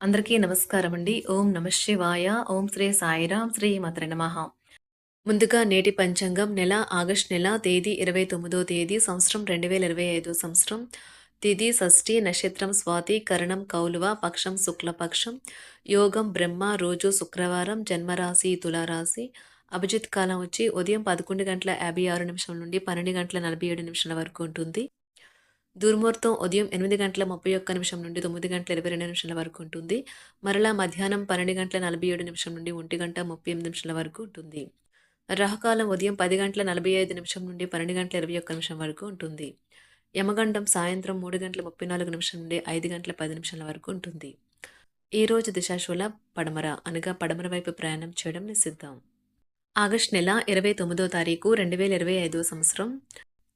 అందరికీ నమస్కారం అండి ఓం నమ శివాయ. ఓం శ్రీ సాయిరాం శ్రీ మాత్ర నమ. ముందుగా నేటి పంచాంగం నెల ఆగస్ట్ నెల తేదీ ఇరవై తొమ్మిదో తేదీ సంవత్సరం రెండు వేల ఇరవై ఐదో సంవత్సరం. తిథి షష్ఠి నక్షత్రం స్వాతి కరణం కౌలువ పక్షం శుక్లపక్షం యోగం బ్రహ్మ రోజు శుక్రవారం జన్మరాశి తులారాశి. అభిజిత్ కాలం వచ్చి ఉదయం పదకొండు గంటల యాభై ఆరు నిమిషం నుండి పన్నెండు గంటల నలభై ఏడు నిమిషాల వరకు ఉంటుంది. దుర్ముహూర్తం ఉదయం ఎనిమిది గంటల ముప్పై ఒక్క నిమిషం నుండి తొమ్మిది గంటల ఇరవై రెండు నిమిషాల వరకు ఉంటుంది. మరలా మధ్యాహ్నం పన్నెండు గంటల నలభై ఏడు నిమిషం నుండి ఒంటి గంట ముప్పై ఎనిమిది నిమిషాల వరకు ఉంటుంది. రాహుకాలం ఉదయం పది గంటల నలభై ఐదు నిమిషం నుండి పన్నెండు గంటల ఇరవై ఒక్క నిమిషం వరకు ఉంటుంది. యమగండం సాయంత్రం మూడు గంటల ముప్పై నాలుగు నిమిషం నుండి ఐదు గంటల పది నిమిషాల వరకు ఉంటుంది. ఈ రోజు దిశాశూల పడమర అనగా పడమర వైపు ప్రయాణం చేయడం నిషిద్దాం ఆగస్ట్ నెల ఇరవై తొమ్మిదో తారీఖు రెండు వేల ఇరవై ఐదో సంవత్సరం.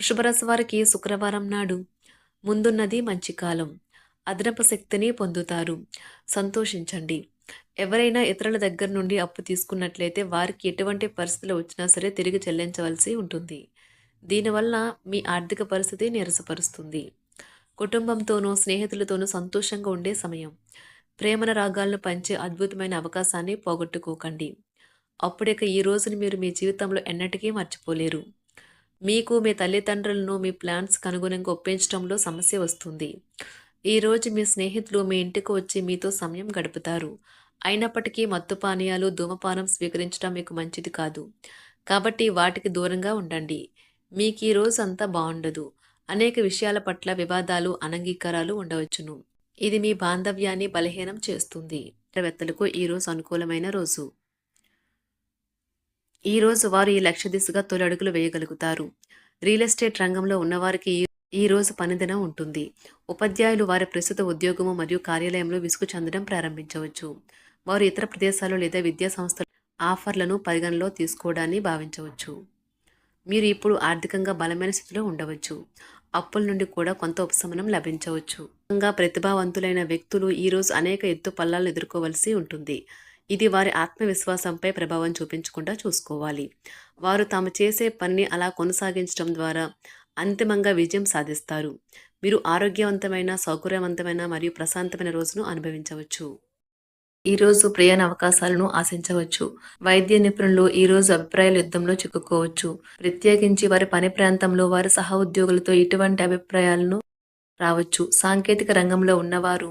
వృషభరాశి వారికి శుక్రవారం నాడు ముందున్నది మంచి కాలం. అదనపు శక్తిని పొందుతారు. సంతోషించండి. ఎవరైనా ఇతరుల దగ్గర నుండి అప్పు తీసుకున్నట్లయితే వారికి ఎటువంటి పరిస్థితులు వచ్చినా సరే తిరిగి చెల్లించవలసి ఉంటుంది. దీనివల్ల మీ ఆర్థిక పరిస్థితి నిరసపరుస్తుంది. కుటుంబంతోనూ స్నేహితులతోనూ సంతోషంగా ఉండే సమయం. ప్రేమన రాగాలను పంచే అద్భుతమైన అవకాశాన్ని పోగొట్టుకోకండి. అప్పుడిక ఈ రోజుని మీరు మీ జీవితంలో ఎన్నటికీ మర్చిపోలేరు. మీకు మీ తల్లిదండ్రులను మీ ప్లాన్స్ అనుగుణంగా ఒప్పించడంలో సమస్య వస్తుంది. ఈరోజు మీ స్నేహితులు మీ ఇంటికి వచ్చి మీతో సమయం గడుపుతారు. అయినప్పటికీ మత్తు పానీయాలు ధూమపానం స్వీకరించడం మీకు మంచిది కాదు. కాబట్టి వాటికి దూరంగా ఉండండి. మీకు ఈ రోజు అంతా బాగుండదు. అనేక విషయాల పట్ల వివాదాలు అనంగీకారాలు ఉండవచ్చును. ఇది మీ బాంధవ్యాన్ని బలహీనం చేస్తుంది. వేత్తలకు ఈరోజు అనుకూలమైన రోజు. ఈ రోజు వారు ఈ లక్ష్య దిశగా తొలి అడుగులు వేయగలుగుతారు. రియల్ ఎస్టేట్ రంగంలో ఉన్నవారికి ఈ- ఈ రోజు పనిదినం ఉంటుంది. ఉపాధ్యాయులు వారి ప్రస్తుత ఉద్యోగము మరియు కార్యాలయంలో విసుగు చెందడం ప్రారంభించవచ్చు. వారు ఇతర ప్రదేశాలు లేదా విద్యా సంస్థల ఆఫర్లను పరిగణలో తీసుకోవడాన్ని భావించవచ్చు. మీరు ఇప్పుడు ఆర్థికంగా బలమైన స్థితిలో ఉండవచ్చు. అప్పుల నుండి కూడా కొంత ఉపశమనం లభించవచ్చు. ముఖ్యంగా ప్రతిభావంతులైన వ్యక్తులు ఈరోజు అనేక ఎత్తు పల్లాలను ఎదుర్కోవలసి ఉంటుంది. ఇది వారి ఆత్మవిశ్వాసంపై ప్రభావం చూపించకుండా చూసుకోవాలి. వారు తాము చేసే పనిని అలా కొనసాగించడం ద్వారా అంతిమంగా విజయం సాధిస్తారు. మీరు ఆరోగ్యవంతమైన సౌకర్యవంతమైన మరియు ప్రశాంతమైన రోజును అనుభవించవచ్చు. ఈ రోజు ప్రయాణ అవకాశాలను ఆశించవచ్చు. వైద్య నిపుణులు ఈ రోజు అభిప్రాయాల యుద్ధంలో చిక్కుకోవచ్చు. ప్రత్యేకించి వారి పని ప్రాంతంలో వారి సహ ఉద్యోగులతో ఇటువంటి అభిప్రాయాలను రావచ్చు. సాంకేతిక రంగంలో ఉన్నవారు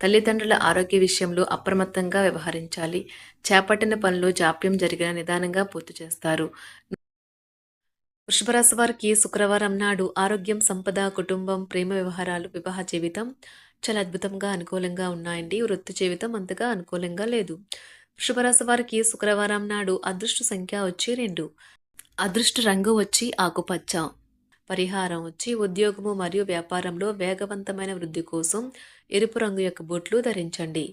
తల్లిదండ్రుల ఆరోగ్య విషయంలో అప్రమత్తంగా వ్యవహరించాలి. చేపట్టిన పనులు జాప్యం జరిగిన నిదానంగా పూర్తి చేస్తారు. వృషభరాశి వారికి శుక్రవారం నాడు ఆరోగ్యం సంపద కుటుంబం ప్రేమ వ్యవహారాలు వివాహ జీవితం చాలా అద్భుతంగా అనుకూలంగా ఉన్నాయండి. వృత్తి జీవితం అంతగా అనుకూలంగా లేదు. వృషభరాశి వారికి శుక్రవారం నాడు అదృష్ట సంఖ్య వచ్చి రెండు. అదృష్ట రంగు వచ్చి ఆకుపచ్చ. పరిహారం వచ్చి ఉద్యోగము మరియు వ్యాపారంలో వేగవంతమైన వృద్ధి కోసం ఎరుపు రంగు యొక్క బూట్లు ధరించండి.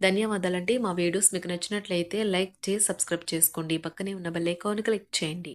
ధన్యవాదాలండి. మా వీడియోస్ మీకు నచ్చినట్లయితే లైక్ చేసి సబ్స్క్రైబ్ చేసుకోండి. పక్కనే ఉన్న బెల్ ఐకాన్ క్లిక్ చేయండి.